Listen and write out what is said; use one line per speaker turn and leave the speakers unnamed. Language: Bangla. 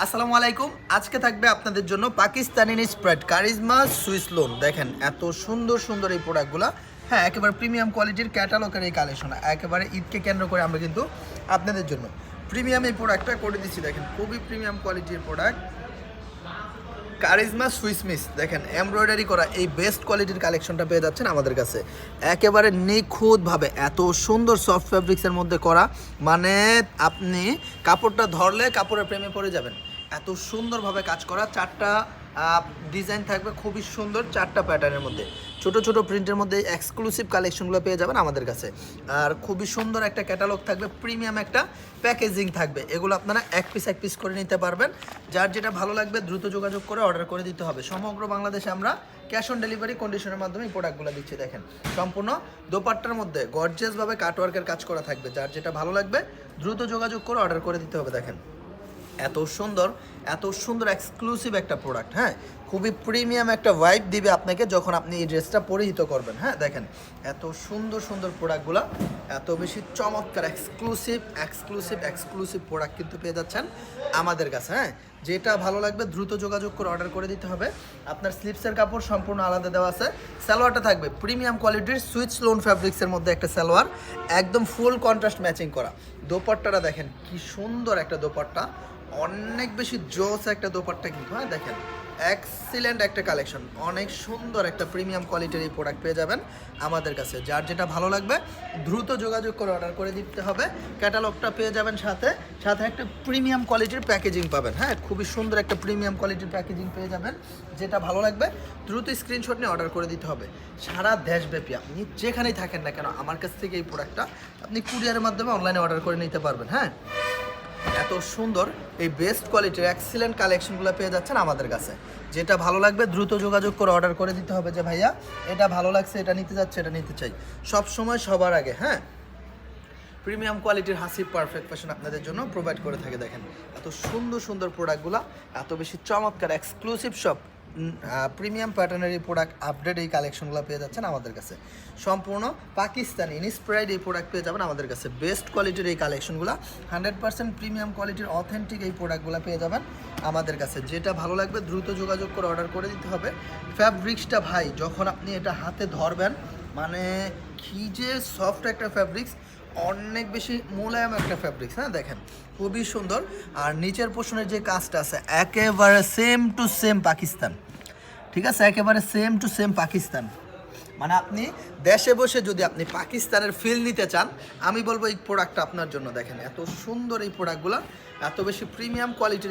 আসসালামু আলাইকুম। আজকে থাকবে আপনাদের জন্য Pakistani spread Charisma Swiss lawn দেখেন, এত সুন্দর সুন্দর এই প্রোডাক্টগুলো হ্যাঁ একেবারে প্রিমিয়াম কোয়ালিটির ক্যাটালগের এই কালেকশন একেবারে ঈদকে কেন্দ্র করে আমরা কিন্তু আপনাদের জন্য প্রিমিয়াম এই প্রোডাক্টটা করে দিচ্ছি। দেখেন, খুবই প্রিমিয়াম কোয়ালিটির প্রোডাক্ট কারিজমা সুইস মিস দেখেন এমব্রয়ডারি করা এই বেস্ট কোয়ালিটির কালেকশনটা পেয়ে যাচ্ছেন আমাদের কাছে। একেবারে নিখুঁতভাবে এত সুন্দর সফট ফ্যাব্রিক্সের মধ্যে করা। মানে আপনি কাপড়টা ধরলে কাপড়ের প্রেমে পড়ে যাবেন। এত সুন্দরভাবে কাজ করা। চারটা ডিজাইন থাকবে খুবই সুন্দর চারটা প্যাটার্নের মধ্যে। ছোট ছোট প্রিন্টের মধ্যে এক্সক্লুসিভ কালেকশনগুলো পেয়ে যাবেন আমাদের কাছে। আর খুবই সুন্দর একটা ক্যাটালগ থাকবে প্রিমিয়াম একটা প্যাকেজিং থাকবে। এগুলো আপনারা এক পিস এক পিস করে নিতে পারবেন। যার যেটা ভালো লাগবে দ্রুত যোগাযোগ করে অর্ডার করে দিতে হবে। সমগ্র বাংলাদেশে আমরা ক্যাশ অন ডেলিভারি কন্ডিশনের মাধ্যমে প্রোডাক্টগুলো দিচ্ছি, দেখেন। সম্পূর্ণ দোপাট্টার মধ্যে গর্জিয়াসভাবে কাটওয়ার্কের কাজ করা থাকবে। যার যেটা ভালো লাগবে, দ্রুত যোগাযোগ করে অর্ডার করে দিতে হবে, দেখেন। এত সুন্দর এত সুন্দর এক্সক্লুসিভ একটা প্রোডাক্ট হ্যাঁ? খুবই প্রিমিয়াম একটা ভাইব দিবে আপনাকে যখন আপনি এই ড্রেসটা পরিহিত করবেন হ্যাঁ? দেখেন, এত সুন্দর সুন্দর প্রোডাক্টগুলো এত বেশি চমৎকার এক্সক্লুসিভ এক্সক্লুসিভ এক্সক্লুসিভ প্রোডাক্ট কিন্তু পেয়ে যাচ্ছেন আমাদের কাছে হ্যাঁ? যেটা ভালো লাগবে, দ্রুত যোগাযোগ করে অর্ডার করে দিতে হবে। আপনার স্লিপসের কাপড় সম্পূর্ণ আলাদা দেওয়া আছে। সালোয়ারটা থাকবে প্রিমিয়াম কোয়ালিটির সুইচ লোন ফ্যাব্রিক্সের মধ্যে একটা সালোয়ার, একদম ফুল কন্ট্রাস্ট ম্যাচিং করা। দোপাট্টাটা দেখেন কি সুন্দর একটা দোপাট্টা। অনেক বেশি জোস একটা দোপাট্টা কিন্তু হ্যাঁ দেখেন। এক্সিলেন্ট একটা কালেকশন অনেক সুন্দর একটা প্রিমিয়াম কোয়ালিটির এই প্রোডাক্ট পেয়ে যাবেন আমাদের কাছে। যার যেটা ভালো লাগবে, দ্রুত যোগাযোগ করে অর্ডার করে দিতে হবে। ক্যাটালগটা পেয়ে যাবেন সাথে। সাথে একটা প্রিমিয়াম কোয়ালিটির প্যাকেজিং পাবেন। হ্যাঁ খুবই সুন্দর একটা প্রিমিয়াম কোয়ালিটির প্যাকেজিং পেয়ে যাবেন। যেটা ভালো লাগবে, দ্রুত স্ক্রিনশট নিয়ে অর্ডার করে দিতে হবে। সারা দেশব্যাপী আপনি যেখানেই থাকেন না কেন, আমার কাছ থেকে এই প্রোডাক্টটা আপনি কুরিয়ারের মাধ্যমে অনলাইনে অর্ডার করে নিতে পারবেন। হ্যাঁ? এত সুন্দর এই বেস্ট কোয়ালিটির এক্সিলেন্ট কালেকশনগুলো পেয়ে যাচ্ছেন আমাদের কাছে। যেটা ভালো লাগবে, দ্রুত যোগাযোগ করে অর্ডার করে দিতে হবে যে, ভাইয়া, এটা ভালো লাগছে, এটা নিতে যাচ্ছে, এটা নিতে চাই। সব সময় সবার আগে হ্যাঁ? প্রিমিয়াম কোয়ালিটির হাসি পারফেক্ট ফ্যাশন আপনাদের জন্য প্রোভাইড করে থাকে, দেখেন। এত সুন্দর সুন্দর প্রোডাক্টগুলো এত বেশি চমৎকার এক্সক্লুসিভ সব প্রিমিয়াম প্যাটার্নের এই প্রোডাক্ট আপডেট এই কালেকশনগুলো পেয়ে যাচ্ছেন আমাদের কাছে। সম্পূর্ণ পাকিস্তানি ইনস্প্রাইড এই প্রোডাক্ট পেয়ে যাবেন আমাদের কাছে। বেস্ট কোয়ালিটির এই কালেকশনগুলো হান্ড্রেড পার্সেন্ট প্রিমিয়াম কোয়ালিটির অথেন্টিক এই প্রোডাক্টগুলো পেয়ে যাবেন আমাদের কাছে। যেটা ভালো লাগবে, দ্রুত যোগাযোগ করে অর্ডার করে দিতে হবে। ফ্যাব্রিক্সটা ভাই, যখন আপনি এটা হাতে ধরবেন মানে কি যে সফট একটা ফ্যাব্রিক্স অনেক বেশি মোলায়েম একটা ফ্যাব্রিক্স হ্যাঁ দেখেন, খুবই সুন্দর। আর নিচের পোষণের যে কাজটা আছে, একেবারে সেম টু সেম পাকিস্তান। ঠিক আছে? একেবারে সেম টু সেম পাকিস্তান। মানে আপনি দেশে বসে যদি আপনি পাকিস্তানের ফিল নিতে চান, আমি বলব এই প্রোডাক্টটা আপনার জন্য, দেখেন, এত সুন্দর এই প্রোডাক্টগুলো এত বেশি প্রিমিয়াম কোয়ালিটির